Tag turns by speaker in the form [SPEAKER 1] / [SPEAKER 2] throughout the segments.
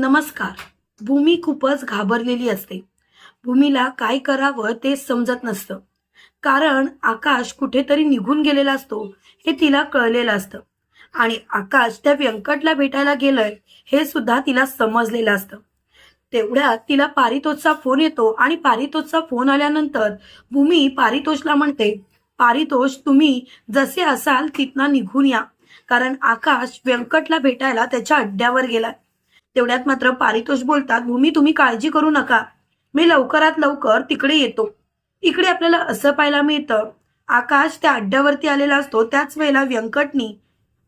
[SPEAKER 1] नमस्कार. भूमी खूपच घाबरलेली असते. भूमीला काय करावं ते समजत नसतं. कारण आकाश कुठेतरी निघून गेलेला असतो हे तिला कळलेलं असतं. आणि आकाश त्या व्यंकटला भेटायला गेलंय हे सुद्धा तिला समजलेलं असतं. तेवढ्यात तिला पारितोषचा फोन येतो आणि पारितोषचा फोन आल्यानंतर भूमी पारितोषला म्हणते पारितोष तुम्ही जसे असाल तिथनं निघून या. कारण आकाश व्यंकटला भेटायला त्याच्या अड्ड्यावर गेलाय. तेवढ्यात मात्र पारितोष बोलतात भूमी तुम्ही काळजी करू नका. मी लवकरात लवकर तिकडे येतो. इकडे आपल्याला असं पाहायला मिळतं आकाश त्या अड्ड्यावरती आलेला असतो. त्याच वेळेला व्यंकटनी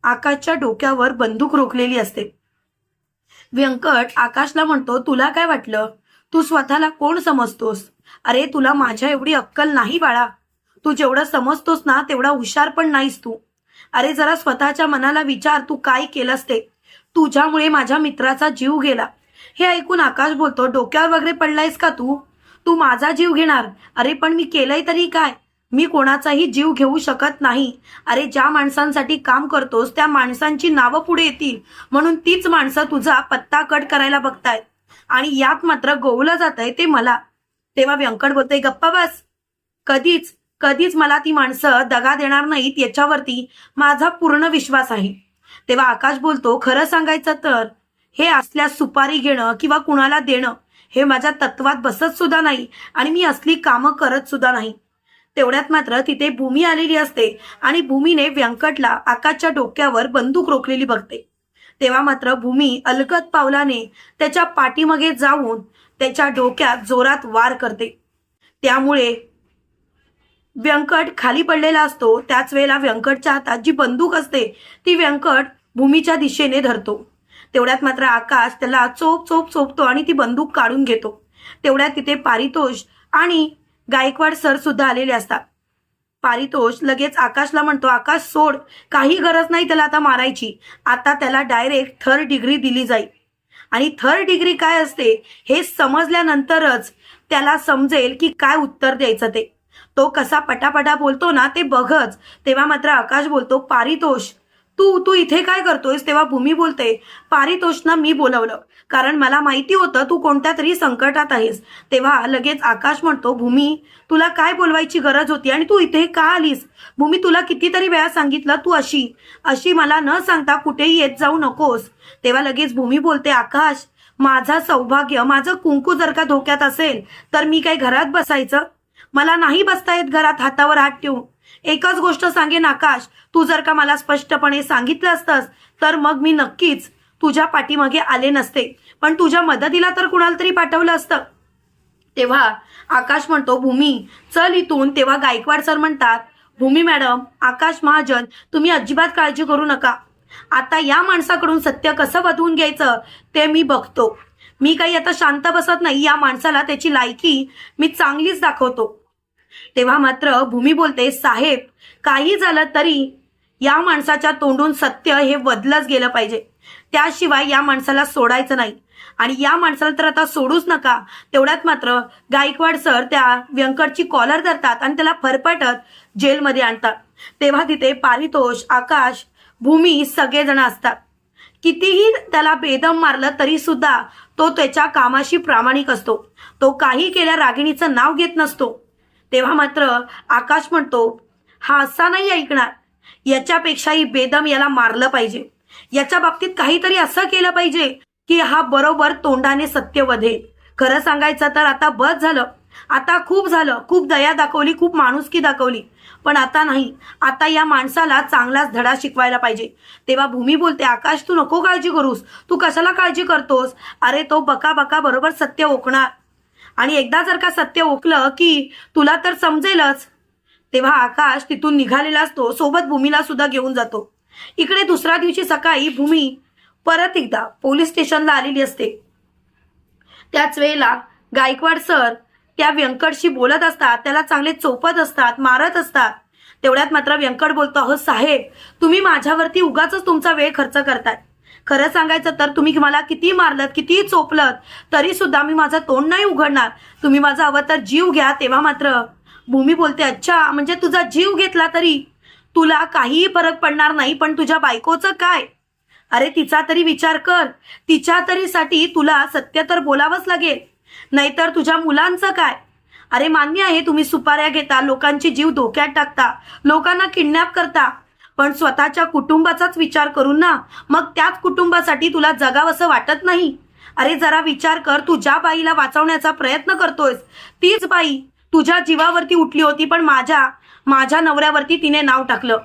[SPEAKER 1] आकाशच्या डोक्यावर बंदूक रोखलेली असते. व्यंकट आकाशला म्हणतो तुला काय वाटलं? तू स्वतःला कोण समजतोस? अरे तुला माझ्या एवढी अक्कल नाही बाळा. तू जेवढं समजतोस ना तेवढा हुशार पण नाहीस तू. अरे जरा स्वतःच्या मनाला विचार तू काय केलंस ते? तुझ्यामुळे माझ्या मित्राचा जीव गेला. हे ऐकून आकाश बोलतो डोक्यावर वगैरे पडलायस का तू? तू माझा जीव घेणार. अरे पण मी केलंय तरी काय? मी कोणाचाही जीव घेऊ शकत नाही. अरे ज्या माणसांसाठी काम करतोस त्या माणसांची नावं पुढे येतील. म्हणून तीच माणसं तुझा पत्ता कट करायला बघतायत. आणि यात मात्र गोवलं जात आहे ते मला. तेव्हा व्यंकट बोलतोय गप्पा बस. कधीच कधीच मला ती माणसं दगा देणार नाहीत याच्यावरती. माझा पूर्ण विश्वास आहे. तेव्हा आकाश बोलतो खरं सांगायचं तर हे असल्यास सुपारी घेणं किंवा कुणाला देणं हे माझ्या तत्वात बसत सुद्धा नाही आणि मी असली कामं करत सुद्धा नाही. तेवढ्यात मात्र तिथे भूमी आलेली असते आणि भूमीने व्यंकटला आकाशच्या डोक्यावर बंदूक रोखलेली बघते. तेव्हा मात्र भूमी अलगत पावलाने त्याच्या पाठीमागे जाऊन त्याच्या डोक्यात जोरात वार करते. त्यामुळे व्यंकट खाली पडलेला असतो त्याच वेळेला व्यंकटच्या हातात जी बंदूक असते ती व्यंकट भूमीच्या दिशेने धरतो. तेवढ्यात मात्र आकाश त्याला चोप चोप चोपतो आणि ती बंदूक काढून घेतो. तेवढ्यात तिथे पारितोष आणि गायकवाड सर सुद्धा आलेले असतात. पारितोष लगेच आकाशला म्हणतो आकाश सोड काही गरज नाही त्याला आता मारायची. आता त्याला डायरेक्ट थर्ड डिग्री दिली जाईल. आणि थर्ड डिग्री काय असते हे समजल्यानंतरच त्याला समजेल की काय उत्तर द्यायचं ते. तो कसा पटापटा बोलतो ना ते बघच. तेव्हा मात्र आकाश बोलतो पारितोष तू तू इथे काय करतोयस तेव्हा भूमी बोलते. पारितोषनं मी बोलवलं. कारण मला माहिती होतं तू कोणत्या तरी संकटात आहेस. तेव्हा लगेच आकाश म्हणतो भूमी तुला काय बोलवायची गरज होती आणि तू इथे का आलीस? भूमी तुला कितीतरी वेळा सांगितलं तू अशी. अशी मला न सांगता कुठेही येत जाऊ नकोस. तेव्हा लगेच भूमी बोलते आकाश माझा सौभाग्य माझं कुंकू जर का धोक्यात असेल तर मी काय घरात बसायचं? मला नाही बसता येत घरात हातावर हात ठेवून. एकच गोष्ट सांगेन आकाश तू जर का मला स्पष्टपणे सांगितलं असतंस तर मग मी नक्कीच तुझ्या पाठीमागे आले नसते. पण तुझ्या मदतीला तर कुणाला तरी पाठवलं असतं. तेव्हा आकाश म्हणतो भूमी चल इथून. तेव्हा गायकवाड सर म्हणतात भूमी मॅडम आकाश महाजन तुम्ही अजिबात काळजी करू नका. आता या माणसाकडून सत्य कसं बदवून घ्यायचं ते मी बघतो. मी काही आता शांत बसत नाही या माणसाला त्याची लायकी मी चांगलीच दाखवतो. तेव्हा मात्र भूमी बोलते साहेब काही झालं तरी या माणसाच्या तोंडून सत्य हे बदलच गेलं पाहिजे. त्याशिवाय या माणसाला सोडायचं नाही. आणि या माणसाला तर आता सोडूच नका. तेवढ्यात मात्र गायकवाड सर त्या व्यंकटची कॉलर धरतात आणि त्याला फरफटत जेलमध्ये आणतात. तेव्हा तिथे पारितोष आकाश भूमी सगळेजण असतात. कितीही त्याला बेदम मारलं तरी सुद्धा तो त्याच्या कामाशी प्रामाणिक असतो. तो काही केल्या रागिणीचं नाव घेत नसतो. तेव्हा मात्र आकाश म्हणतो हा असा नाही ऐकणार. याच्यापेक्षाही बेदम याला मारलं पाहिजे. याच्या बाबतीत काहीतरी असं केलं पाहिजे की हा बरोबर तोंडाने सत्य वधेल खरं सांगायचं तर आता बस झालं. आता खूप झालं. खूप दया दाखवली खूप माणुसकी दाखवली. पण आता नाही. आता या माणसाला चांगलाच धडा शिकवायला पाहिजे. तेव्हा भूमी बोलते आकाश तू नको काळजी करूस. तू कशाला काळजी करतोस? अरे तो बका बका बरोबर सत्य ओकणार. आणि एकदा जर का सत्य ओकलं की तुला तर समजेलच तेव्हा आकाश तिथून निघालेला असतो सोबत भूमीला सुद्धा घेऊन जातो. इकडे दुसऱ्या दिवशी सकाळी भूमी परत एकदा पोलीस स्टेशनला आलेली असते. त्याच वेळेला गायकवाड सर त्या व्यंकटशी बोलत असतात त्याला चांगले चोपत असतात मारत असतात. तेवढ्यात मात्र व्यंकट बोलतो अहो साहेब तुम्ही माझ्यावरती उगाच तुमचा वेळ खर्च करताय. खरं सांगायचं तर तुम्ही मला किती मारलत किती चोपलत तरी सुद्धा मी माझं तोंड नाही उघडणार. तुम्ही माझा हवं तर जीव घ्या तेव्हा मात्र. भूमी बोलते अच्छा म्हणजे तुझा जीव घेतला तरी? तुला काहीही फरक पडणार नाही पण तुझ्या बायकोचं काय? अरे तिचा तरी विचार कर. तिच्या तरीसाठी तुला सत्य तर बोलावंच लागेल. नाहीतर तुझ्या मुलांचं काय? अरे मान्य आहे तुम्ही सुपाऱ्या घेता लोकांची जीव धोक्यात टाकता लोकांना किडनॅप करता. पण स्वतःच्या कुटुंबाचाच विचार करून ना मग त्याच कुटुंबासाठी तुला जगावंसं वाटत नाही? अरे जरा विचार कर तू ज्या बाईला वाचवण्याचा प्रयत्न करतोयस तीच बाई तुझ्या जीवावरती उठली होती पण माझ्या माझ्या नवऱ्यावरती तिने नाव टाकलं.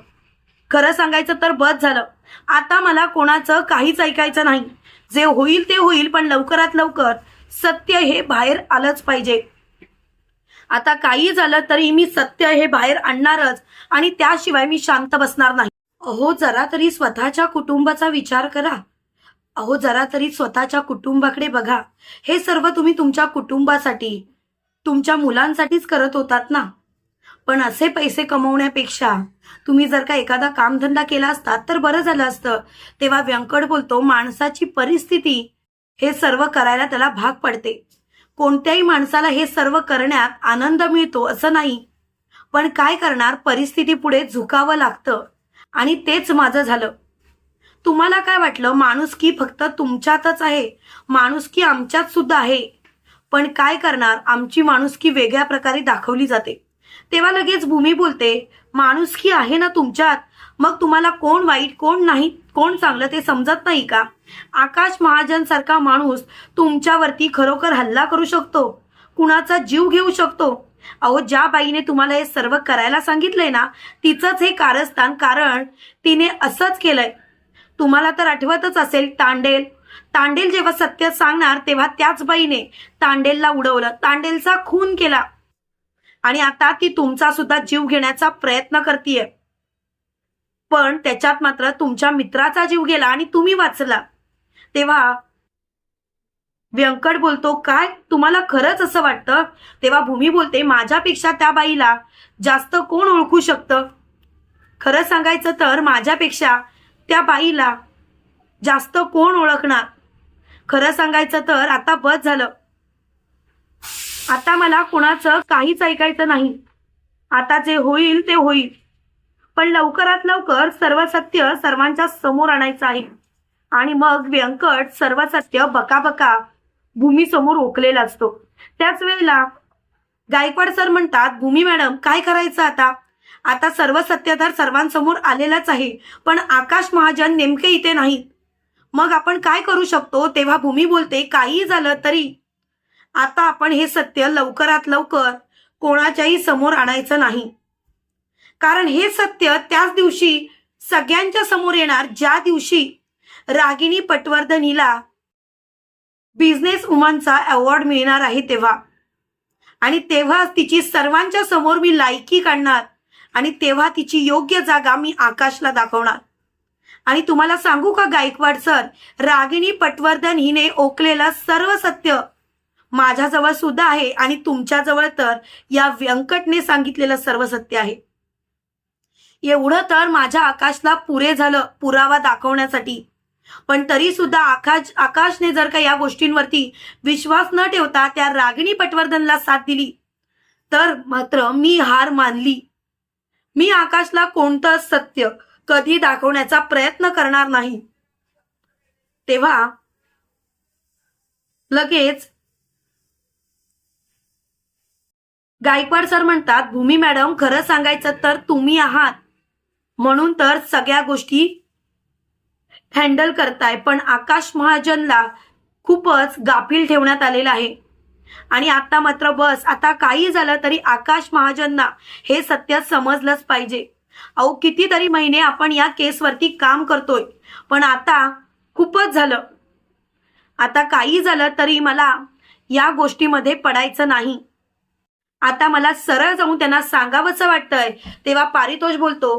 [SPEAKER 1] खरं सांगायचं तर बस झालं. आता मला कोणाचं काहीच ऐकायचं नाही. जे होईल ते होईल पण लवकरात लवकर सत्य हे बाहेर आलंच पाहिजे. आता काही झालं तरी मी सत्य हे बाहेर आणणारच आणि त्याशिवाय मी शांत बसणार नाही. अहो जरा तरी स्वतःच्या कुटुंबाचा विचार करा. अहो जरा तरी स्वतःच्या कुटुंबाकडे बघा. हे सर्व तुम्ही तुमच्या कुटुंबासाठी तुमच्या मुलांसाठीच करत होतात ना? पण असे पैसे कमवण्यापेक्षा तुम्ही जर का एखादा कामधंदा केला असता तर बरं झालं असतं. तेव्हा व्यंकट बोलतो माणसाची परिस्थिती हे सर्व करायला त्याला भाग पडते. कोणत्याही माणसाला हे सर्व करण्यात आनंद मिळतो असं नाही. पण काय करणार? परिस्थिती पुढे झुकावं लागतं. आणि तेच माझं झालं. तुम्हाला काय वाटलं? माणुसकी फक्त तुमच्यातच आहे. माणुसकी आमच्यात सुद्धा आहे. पण काय करणार? आमची माणुसकी वेगळ्या प्रकारे दाखवली जाते. तेव्हा लगेच भूमी बोलते माणुसकी आहे ना तुमच्यात? मग तुम्हाला कोण वाईट कोण नाही? कोण चांगलं ते समजत नाही का? आकाश महाजन सारखा माणूस तुमच्यावरती खरोखर हल्ला करू शकतो. कुणाचा जीव घेऊ शकतो. अहो ज्या बाईने तुम्हाला हे सर्व करायला सांगितलंय ना तिचंच हे कारस्थान कारण तिने असंच केलंय. तुम्हाला तर आठवतच असेल तांडेल. तांडेल जेव्हा सत्य सांगणार तेव्हा त्याच बाईने तांडेलला उडवलं. तांडेलचा खून केला. आणि आता ती तुमचा सुद्धा जीव घेण्याचा प्रयत्न करतीये. पण त्याच्यात मात्र तुमच्या मित्राचा जीव गेला आणि तुम्ही वाचला. तेव्हा व्यंकट बोलतो काय? तुम्हाला खरंच असं वाटतं? तेव्हा भूमी बोलते माझ्यापेक्षा त्या बाईला जास्त कोण ओळखू शकतं? खरं सांगायचं तर माझ्यापेक्षा त्या बाईला जास्त कोण ओळखणार? खरं सांगायचं तर आता बस झालं. आता मला कुणाचं काहीच ऐकायचं नाही. आता जे होईल ते होईल. पण लवकरात लवकर सर्व सत्य सर्वांच्या समोर आणायचं आहे. आणि मग व्यंकट सर्व सत्य बकाबका भूमीसमोर ओकलेला असतो. त्याच वेळेला गायकवाड सर म्हणतात भूमी मॅडम काय करायचं आता? आता सर्व सत्य तर सर्वांसमोर आलेलाच आहे पण आकाश महाजन नेमके इथे नाहीत. मग आपण काय करू शकतो? तेव्हा भूमी बोलते काही झालं तरी आता आपण हे सत्य लवकरात लवकर कोणाच्याही समोर आणायचं नाही. कारण हे सत्य त्याच दिवशी सगळ्यांच्या समोर येणार ज्या दिवशी रागिणी पटवर्धनीला बिझनेस वुमनचा अवॉर्ड मिळणार आहे तेव्हा. आणि तेव्हा तिची सर्वांच्या समोर मी लायकी काढणार आणि तेव्हा तिची योग्य जागा मी आकाशला दाखवणार. आणि तुम्हाला सांगू का गायकवाड सर रागिणी पटवर्धन हिने ओकलेलं सर्व सत्य माझ्याजवळ सुद्धा आहे आणि तुमच्याजवळ तर या व्यंकटने सांगितलेलं सर्व सत्य आहे. एवढं तर माझ्या आकाशला पुरे झालं पुरावा दाखवण्यासाठी. पण तरी सुद्धा आकाश आकाशने जर का या गोष्टींवरती विश्वास न ठेवता त्या रागिणी पटवर्धनला साथ दिली तर मात्र मी हार मानली. मी आकाशला कोणतं सत्य कधी दाखवण्याचा प्रयत्न करणार नाही. तेव्हा लगेच गायकवाड सर म्हणतात भूमी मॅडम खरं सांगायचं तर तुम्ही आहात. म्हणून तर सगळ्या गोष्टी हँडल करताय पण आकाश महाजनला खूपच गाफील ठेवण्यात आलेलं आहे. आणि आता मात्र बस आता काही झालं तरी आकाश महाजनना हे सत्य समजलंच पाहिजे. अहो कितीतरी महिने आपण या केसवरती काम करतोय पण आता खूपच झालं. आता काही झालं तरी मला या गोष्टीमध्ये पडायचं नाही. आता मला सरळ जाऊन त्यांना सांगावंसं वाटतंय तेव्हा पारितोष बोलतो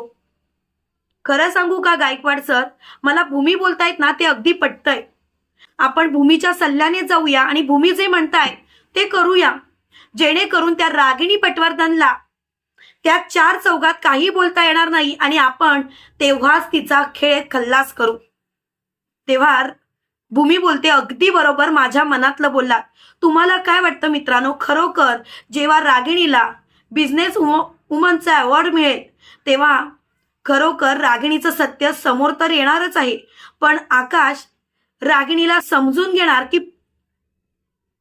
[SPEAKER 1] खरं सांगू का गायकवाड सर? मला भूमी बोलतायत ना ते अगदी पटतंय. आपण भूमीच्या सल्ल्याने जाऊया आणि भूमी जे म्हणताय ते करूया. जेणेकरून त्या रागिणी पटवर्धनला त्या चार चौघात काही बोलता येणार नाही आणि आपण तेव्हाच तिचा खेळ खल्लास करू. तेव्हा भूमी बोलते अगदी बरोबर माझ्या मनातलं बोललात. तुम्हाला काय वाटतं मित्रांनो? खरोखर जेव्हा रागिणीला बिझनेस वुमनचा अवॉर्ड मिळेल तेव्हा खरोखर रागिणीचं सत्य समोर तर येणारच आहे पण आकाश रागिणीला समजून घेणार की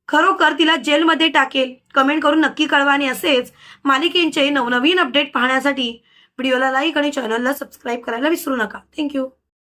[SPEAKER 1] खरोखर तिला जेलमध्ये टाकेल. कमेंट करून नक्की कळवा आणि असेच मालिकेंचे नवनवीन अपडेट पाहण्यासाठी व्हिडिओला लाईक आणि चॅनलला सबस्क्राईब करायला विसरू नका. थँक्यू